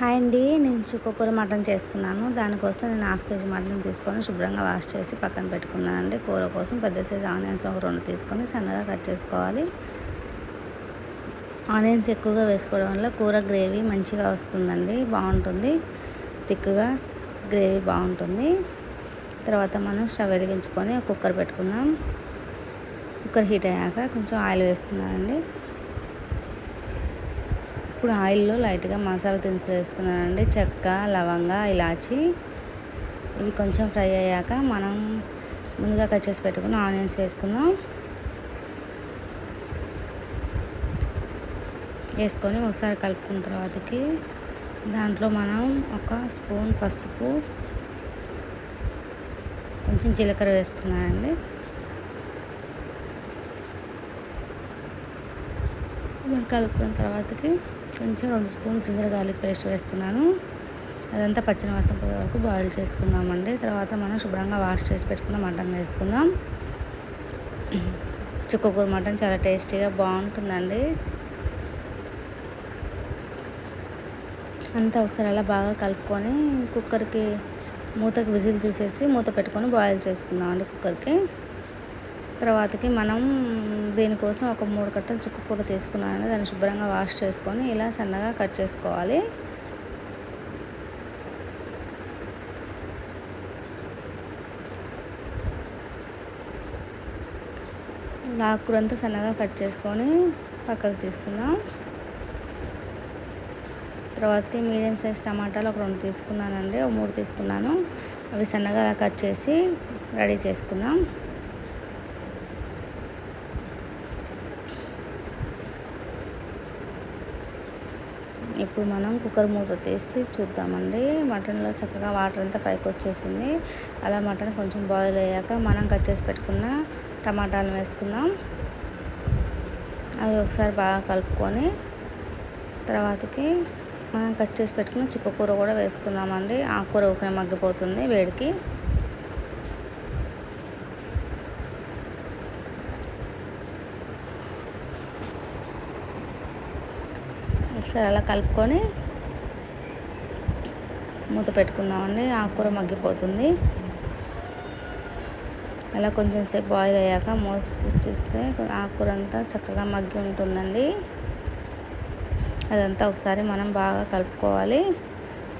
Hi అండి నేను చుక్కకూర మటన్ చేస్తున్నాను. దానికోసం నేను హాఫ్ కేజీ మటన్ తీసుకొని శుభ్రంగా వాష్ చేసి పక్కన పెట్టుకున్నానండి. కూర కోసం పెద్ద సైజు ఆనియన్స్ ఒక రెండు తీసుకొని సన్నగా కట్ చేసుకోవాలి. ఆనియన్స్ ఎక్కువగా వేసుకోవడం వల్ల కూర గ్రేవీ మంచిగా వస్తుందండి బాగుంటుంది. థిక్గా గ్రేవీ బాగుంటుంది. తర్వాత మనం స్టవ్ వెలిగించుకొని కుక్కర్ పెట్టుకుందాం. కుక్కర్ హీట్ అయ్యాక కొంచెం ఆయిల్ వేస్తున్నానండి. ఇప్పుడు ఆయిల్లో లైట్గా మసాలా దినుసులు వేస్తున్నానండి. చెక్క లవంగ ఇలాచి. ఇవి కొంచెం ఫ్రై అయ్యాక మనం ముందుగా కట్ చేసి పెట్టుకున్న ఆనియన్స్ వేసుకుందాం. వేసుకొని ఒకసారి కలుపుకున్న తర్వాతకి దాంట్లో మనం ఒక స్పూన్ పసుపు కొంచెం జీలకర్ర వేస్తున్నానండి. కలుపుకున్న తర్వాతకి కొంచెం రెండు స్పూన్లు జింజర్ గార్లిక్ పేస్ట్ వేస్తున్నాను. అదంతా పచ్చిన వాసన పోయే వరకు బాయిల్ చేసుకుందామండి. తర్వాత మనం శుభ్రంగా వాష్ చేసి పెట్టుకున్న మటన్ వేసుకుందాం. చుక్కకూర మటన్ చాలా టేస్టీగా బాగుంటుందండి. అంతా ఒకసారి అలా బాగా కలుపుకొని కుక్కర్కి మూతకి విజిల్ తీసేసి మూత పెట్టుకొని బాయిల్ చేసుకుందామండి కుక్కర్కి. తర్వాతకి మనం దీనికోసం ఒక మూడు కట్టలు చుక్క కూర తీసుకున్నాను దాన్ని శుభ్రంగా వాష్ చేసుకొని ఇలా సన్నగా కట్ చేసుకోవాలి. ఆకుకూర సన్నగా కట్ చేసుకొని పక్కకు తీసుకుందాం. తర్వాతకి మీడియం సైజ్ టమాటాలు ఒక రెండు తీసుకున్నానండి ఒక మూడు తీసుకున్నాను. అవి సన్నగా కట్ చేసి రెడీ చేసుకుందాం. ఇప్పుడు మనం కుక్కర్ మూత తీసి చూద్దామండి. మటన్లో చక్కగా వాటర్ అంతా పైకి వచ్చేసింది. అలా మటన్ కొంచెం బాయిల్ అయ్యాక మనం కట్ చేసి పెట్టుకున్న టమాటాలు వేసుకుందాం. అవి ఒకసారి బాగా కలుపుకొని తర్వాతకి మనం కట్ చేసి పెట్టుకున్న చుక్కకూర కూడా వేసుకుందామండి. ఆకుకూర ఊకనే మగ్గిపోతుంది వేడికి. ఒకసారి అలా కలుపుకొని మూత పెట్టుకుందామండి. ఆకుకూర మగ్గిపోతుంది. అలా కొంచెం సేపు బాయిల్ అయ్యాక మూత చూస్తే ఆకుకూర అంతా చక్కగా మగ్గి ఉంటుందండి. అదంతా ఒకసారి మనం బాగా కలుపుకోవాలి.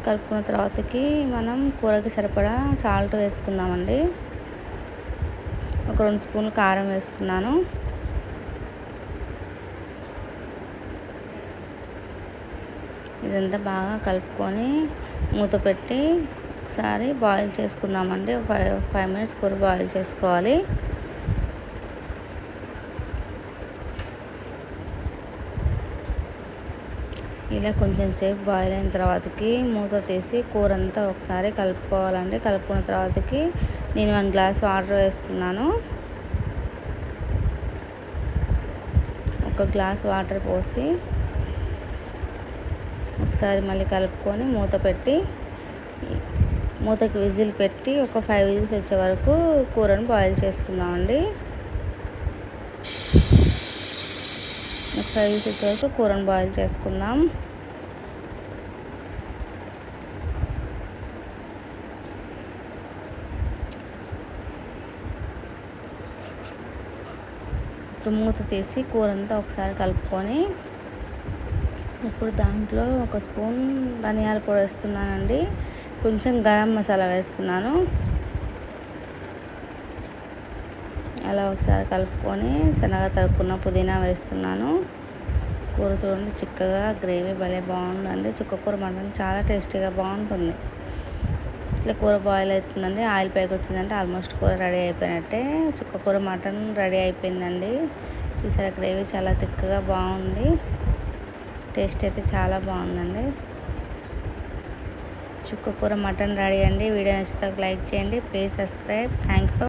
కలుపుకున్న తర్వాతకి మనం కూరకి సరిపడా సాల్ట్ వేసుకుందామండి. ఒక రెండు స్పూన్లు కారం వేస్తున్నాను. ఇదంతా బాగా కలుపుకొని మూత పెట్టి ఒకసారి బాయిల్ చేసుకుందామండి. ఫైవ్ ఫైవ్ మినిట్స్ కూర బాయిల్ చేసుకోవాలి. ఇలా కొంచెం సేపు బాయిల్ అయిన తర్వాతకి మూత తీసి కూర అంతా ఒకసారి కలుపుకోవాలండి. కలుపుకున్న తర్వాతకి నేను వన్ గ్లాస్ వాటర్ వేస్తున్నాను. ఒక గ్లాస్ వాటర్ పోసి ఒకసారి మళ్ళీ కలుపుకొని మూత పెట్టి మూతకి విజిల్ పెట్టి ఒక ఫైవ్ విజిల్స్ వచ్చే వరకు కూరను బాయిల్ చేసుకుందామండి. ఫైవ్ విజిల్స్ వచ్చే వరకు కూరను బాయిల్ చేసుకుందాం. ఇప్పుడు మూత తీసి కూర అంతా ఒకసారి కలుపుకొని ఇప్పుడు దాంట్లో ఒక స్పూన్ ధనియాల పొడి వేస్తున్నానండి. కొంచెం గరం మసాలా వేస్తున్నాను. అలా ఒకసారి కలుపుకొని శనగ తరుక్కున్న పుదీనా వేస్తున్నాను. కూర చూడండి చిక్కగా గ్రేవీ భలే బాగుందండి. చుక్కకూర మటన్ చాలా టేస్టీగా బాగుంటుంది. ఇట్లా కూర బాయిల్ అవుతుందండి. ఆయిల్ పైకి వచ్చిందంటే ఆల్మోస్ట్ కూర రెడీ అయిపోయినట్టే. చుక్కకూర మటన్ రెడీ అయిపోయిందండి. చూసారా గ్రేవీ చాలా తిక్కగా బాగుంది. టేస్ట్ అయితే చాలా బాగుందండి. చుక్క కూర మటన్ రెడీ అండి. వీడియో నచ్చితే లైక్ చేయండి. Please subscribe. Thank for